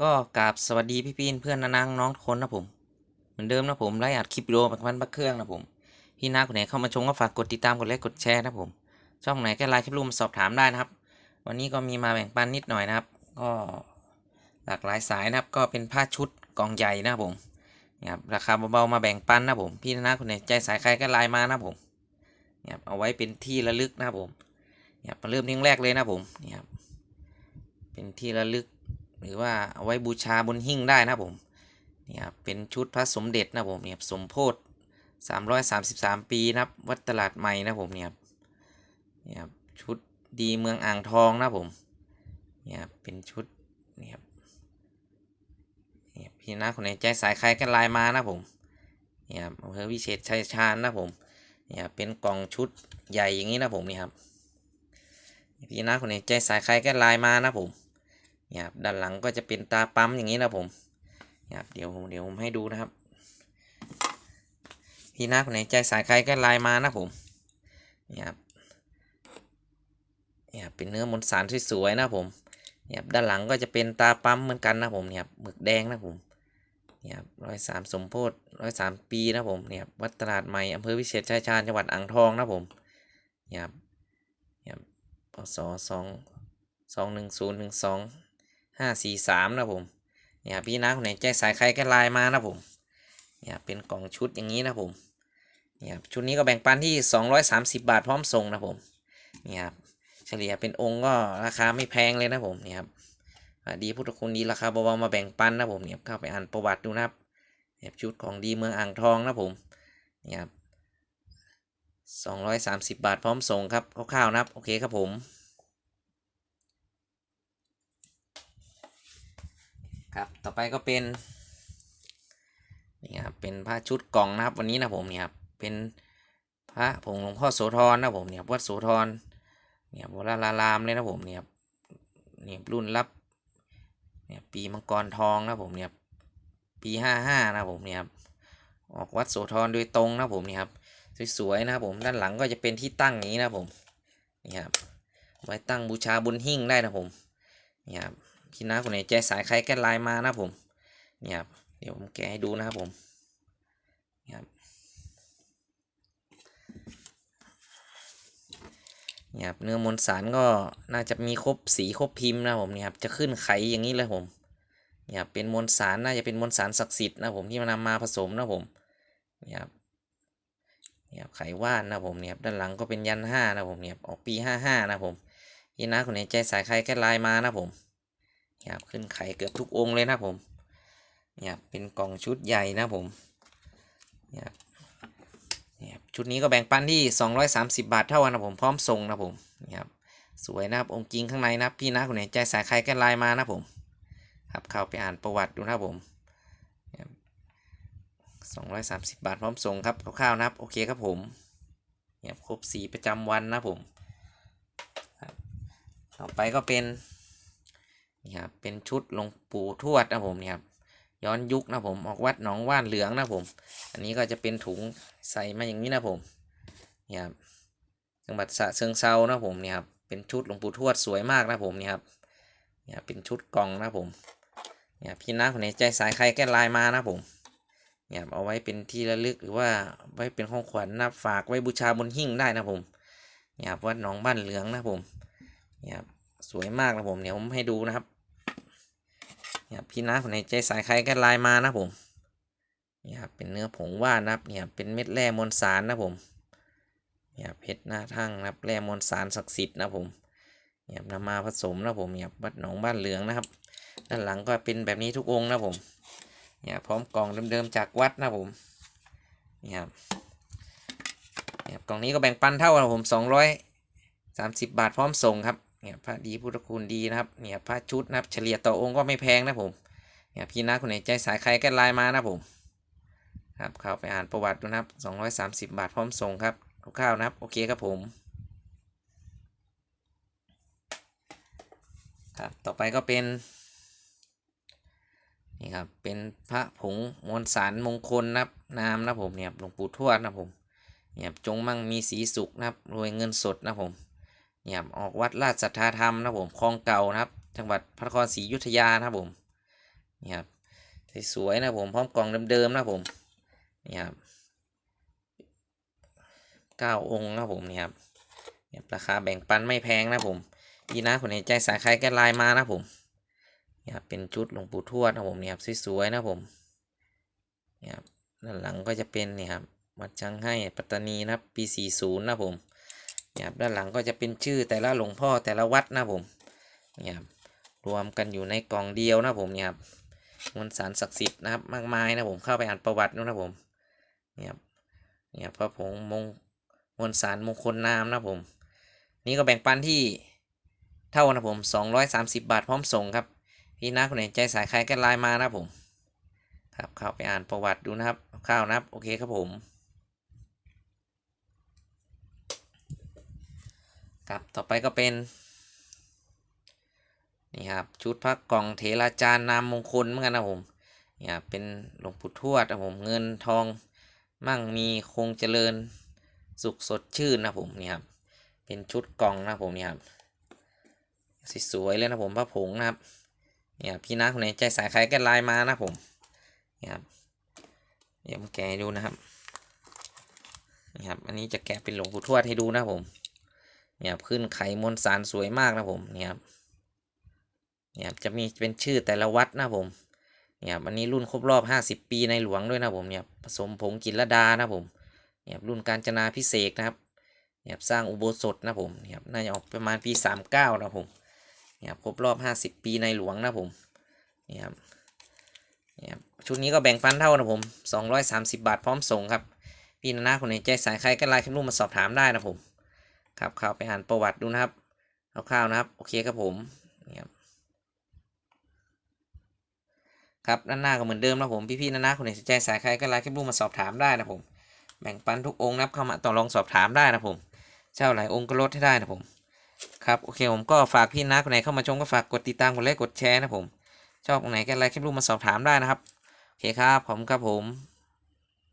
ก็กราบสวัสดีพี่พี่เพื่อนนางน้องทุกคนนะผม เหมือนเดิมนะผมไลฟ์อัดคลิปวิดีโอปัจจุบันบักเครื่องนะผม พี่นาคนไหนเข้ามาชมก็ฝากกดติดตามกดไลค์กดแชร์นะผม ช่องไหนก็ไลน์คลิปรูมสอบถามได้นะครับ วันนี้ก็มีมาแบ่งปันนิดหน่อยนะครับ ก็หลากหลายสายนะครับ ก็เป็นผ้าชุดกองใหญ่นะผมนี่ยครับราคาเบาๆมาแบ่งปันนะผม พี่นาคนไหนใจสายใครก็ไลน์มานะผมนี่ยครับเอาไว้เป็นที่ระลึกนะผมนี่ยครับมาเริ่มเรื่องแรกเลยนะผมนี่ยครับเป็นที่ระลึก หรือว่าเอาไว้บูชาบนหิ้งได้นะผมเนี่ยครับเป็นชุดพระสมเด็จนะผมเนี่ยสมโพธิ333 ปีนะครับวัดตลาดใหม่นะผมเนี่ยครับเนี่ยครับชุดดีเมืองอ่างทองนะผมเนี่ยครับเป็นชุดเนี่ยครับเนี่ยพี่นะคนไหนใจสายใครกันไลน์มานะผมเนี่ยครับอำเภอวิเศษชัยชาญนะผมเนี่ยครับเป็นกล่องชุดใหญ่อย่างนี้นะผมนี่ครับพี่นะคนไหนใจสายใครกันไลน์มานะผม เนี่ยครับด้านหลังก็จะเป็นตาปั๊มอย่างนี้นะผมเนี่ยครับเดี๋ยวผมเดี๋ยวผมให้ดูนะครับ พี่นาคนไหนใจสายใครก็ไลน์มานะผมเนี่ยครับเนี่ยครับเป็นเนื้อมนสารสวยๆนะผมเนี่ยครับด้านหลังก็จะเป็นตาปั๊มเหมือนกันนะผมเนี่ยครับหมึกแดงนะผมเนี่ยครับร้อยสามสมโพธิร้อยสามปีนะผมเนี่ยครับวัดตลาดใหม่อำเภอวิเศษชัยชาญจังหวัดอ่างทองนะผมเนี่ยครับเนี่ยครับพศสองสองหนึ่งศูนย์หนึ่งสอง ห้าสี่สามนะผมเนี่ยพี่นะคนไหนใจสายใครก็ไลน์มานะผมเนี่ยเป็นกล่องชุดอย่างนี้นะผมเนี่ยชุดนี้ก็แบ่งปันที่สองร้อยสามสิบาทพร้อมส่งนะผมเนี่ยครับเฉลี่ยเป็นองค์ก็ราคาไม่แพงเลยนะผมเนี่ยครับดีพุทธคุณดีราคาเบาๆมาแบ่งปันนะผมเนี่ยเข้าไปอ่านประวัติดูนะครับเนี่ยชุดของดีเมืองอ่างทองนะผมเนี่ยครับสองร้อยสามสิบบาทพร้อมส่งครับคร่าวๆนะครับโอเคครับผม ครับต่อไปก็เป็นนี่ครับเป็นพระชุดกล่องนะครับวันนี้นะผมเนี่ยครับเป็นพระผงหลวงพ่อโสธรนะผมเนี่ยวัดโสธรเนี่ยโบราณรามเลยนะผมเนี่ยเนี่ยรุ่นรับเนี่ยปีมังกรทองนะผมเนี่ยปีห้าห้านะผมเนี่ยครับออกวัดโสธรโดยตรงนะผมเนี่ยครับสวยๆนะครับผมด้านหลังก็จะเป็นที่ตั้งอย่างนี้นะผมนี่ครับไว้ตั้งบูชาบนหิ้งได้นะผมนี่ครับ พี่น้าคนไหนใจสายใครแก้ไลน์มานะผมเนี่ยครับเดี๋ยวผมแกะให้ดูนะครับผมเนี่ยครับเนี่ยครับเนื้อมวลสารก็น่าจะมีครบสีครบพิมพ์นะผมเนี่ยครับจะขึ้นไขอย่างนี้เลยผมเนี่ยครับเป็นมวลสารน่าจะเป็นมวลสารศักดิ์สิทธิ์นะผมที่มานำมาผสมนะผมเนี่ยครับเนี่ยครับไขว่านนะผมเนี่ยครับด้านหลังก็เป็นยันห้านะผมเนี่ยออกปีห้าห้านะผมพี่น้าคนไหนใจสายใครแก้ไลน์มานะผม เนี่ยครับขึ้นไข่เกือบทุกองค์เลยนะผมเนี่ยครับเป็นกล่องชุดใหญ่นะผมเนี่ยครับเนี่ยชุดนี้ก็แบ่งปันที่ 230 บาทเท่ากันนะผมพร้อมส่งนะผมเนี่ยครับสวยนะครับองค์จริงข้างในนะพี่นะคนไหนใจสายใครก็ไลน์มานะผมครับเข้าไปอ่านประวัติดูนะผม230 บาทพร้อมส่งครับคร่าวๆนะครับโอเคครับผมเนี่ยครับครบสีประจำวันนะผมต่อไปก็เป็น นี่ครับเป็นชุดหลวงปู่ทวดนะผมนี่ครับย้อนยุคนะผมออกวัดหนองว่านเหลืองนะผม อันนี้ก็จะเป็นถุงใส่มาอย่างนี้นะผมนี่ครับจังหวัดสะเชิงเซานะผมนี่ครับเป็นชุดหลวงปู่ทวดสวยมากนะผมนี่ครับเนี่ยเป็นชุดกล่องนะผมเนี่ยพี่น้าคนไหนใจสายใครแก้ลน์มานะผมเนี่ยเอาไว้เป็นที่ระลึกหรือว่าไว้เป็นของขวัญนะฝากไว้บูชาบนหิ้งได้นะผมเนี่ยวัดหนองบ้านเหลืองนะผมเนี่ยสวยมากนะผมเดี๋ยวผมให้ดูนะครับ เนี่ยพี่น้าคนไหนใจสายใครก็ไลน์มานะผมเนี่ยครับเป็นเนื้อผงว่านนะครับเนี่ยเป็นเม็ดแร่มวลสารนะผมเนี่ยเพชรหน้าทั่งนะครับแร่มวลสารศักดิ์สิทธิ์นะผมเนี่ยนำมาผสมนะผมเนี่ยวัดหนองบ้านเหลืองนะครับ ด้านหลังก็เป็นแบบนี้ทุกองค์นะผมเนี่ยพร้อมกล่องเดิมๆจากวัดนะผมเนี่ยครับเนี่ยกล่องนี้ก็แบ่งปันเท่ากันผมสองร้อยสามสิบบาทพร้อมส่งครับ เนี่ยพระดีพุทธคุณดีนะครับเนี่ยพระชุดนะครับเฉลี่ยต่อองค์ก็ไม่แพงนะผมเนี่ยพี่นักคนไหนใจสายใครก็ไลน์มานะผมครับเข้าไปอ่านประวัติดูนะครับสองร้อยสามสิบบาทพร้อมส่งครับคร่าวๆนะครับโอเคครับผมครับต่อไปก็เป็นนี่ครับเป็นพระผงมวลสารมงคลนะครับนามนะผมเนี่ยหลวงปู่ทวดนะผมเนี่ยจงมั่งมีสีสุขนะครับรวยเงินสดนะผม เนี่ยออกวัดราชสัทธาธรรมนะผมคลองเก่านะครับ จังหวัดพระนครศรีอยุธยานะครับผมนี่ครับสวยๆนะผมพร้อมกล่องเดิมๆนะผมนี่ครับเก้าองค์นะผมนี่ครับเนี่ยราคาแบ่งปันไม่แพงนะผมพี่นะคนไหนใจสายใครก็ไลน์มานะผมนี่ครับเป็นชุดหลวงปู่ทวดนะผมนี่ครับสวยๆนะผมนี่ครับด้านหลังก็จะเป็นนี่ครับวัดจังให้ปัตตานีนะครับปี 40 นะผม นี่ครับด้านหลังก็จะเป็นชื่อแต่ละหลวงพ่อแต่ละวัดนะผมนี่ครับรวมกันอยู่ในกล่องเดียวนะผมนี่ครับมวลสารศักดิ์สิทธิ์นะครับมากมายนะผมเข้าไปอ่านประวัติดูนะผมนี่ครับนี่ครับพระผงมงมวลสารมงคลนามนะผม นี่ก็แบ่งปันที่เท่านะผม 230 บาทพร้อมส่งครับพี่นะคนไหนใจสายใครก็ไลน์มานะผมครับเข้าไปอ่านประวัติดูนะครับคร่าวนะครับโอเคครับผม ครับต่อไปก็เป็นนี่ครับชุดพระกล่องเถราจารย์นามมงคลเหมือนกันนะผมนี่ครับเป็นหลวงปู่ทวดนะผมเงินทองมั่งมีคงเจริญสุขสดชื่นนะผมนี่ครับเป็นชุดกล่องนะผมนี่ครับสวยๆเลยนะผมพระผงนะครับเนี่ยครับพี่นะคนไหนใจสายใครก็ไลน์มานะผมนี่ครับเดี๋ยวผมแกะดูนะครับนี่ครับอันนี้จะแกะเป็นหลวงปู่ทวดให้ดูนะผม เนี่ยครับขึ้นไขมวลสารสวยมากนะผมเนี่ยครับเนี่ยจะมีเป็นชื่อแต่ละวัดนะผมเนี่ยครับอันนี้รุ่นครบรอบ 50 ปีในหลวงด้วยนะผมเนี่ยผสมผงกินละดานะผมเนี่ยรุ่นการจนาพิเศษนะครับเนี่ยสร้างอุโบสถนะผมเนี่ยน่าจะออกประมาณปี 39 นะผมเนี่ยครบรบรอบ 50 ปีในหลวงนะผมเนี่ยครับเนี่ยชุดนี้ก็แบ่งปันเท่านะผม 230 บาทพร้อมส่งครับพี่นานาคนไหนใจสายใครก็ไลน์คลิปรูปมาสอบถามได้นะผม ครับเข้าไปอ่านประวัติดูนะครับคร่าวๆนะครับ โอเคครับผมเนี่ยครับด้านหน้าก็เหมือนเดิมนะผม พี่ๆนานาคนไหนสนใจสายใครก็ไลน์คลิปรูปมาสอบถามได้นะผม แบ่งปันทุกองค์นับเข้ามาต่อรองสอบถามได้นะผม เช่าหลายองค์ก็ลดให้ได้นะผม ครับโอเคผมก็ฝากพี่นะคนไหนเข้ามาชมก็ฝากกดติดตามกดไลค์กดแชร์นะผม ชอบองค์ไหนก็ไลค์คลิปรูปมาสอบถามได้นะครับ โอเคครับผมครับผม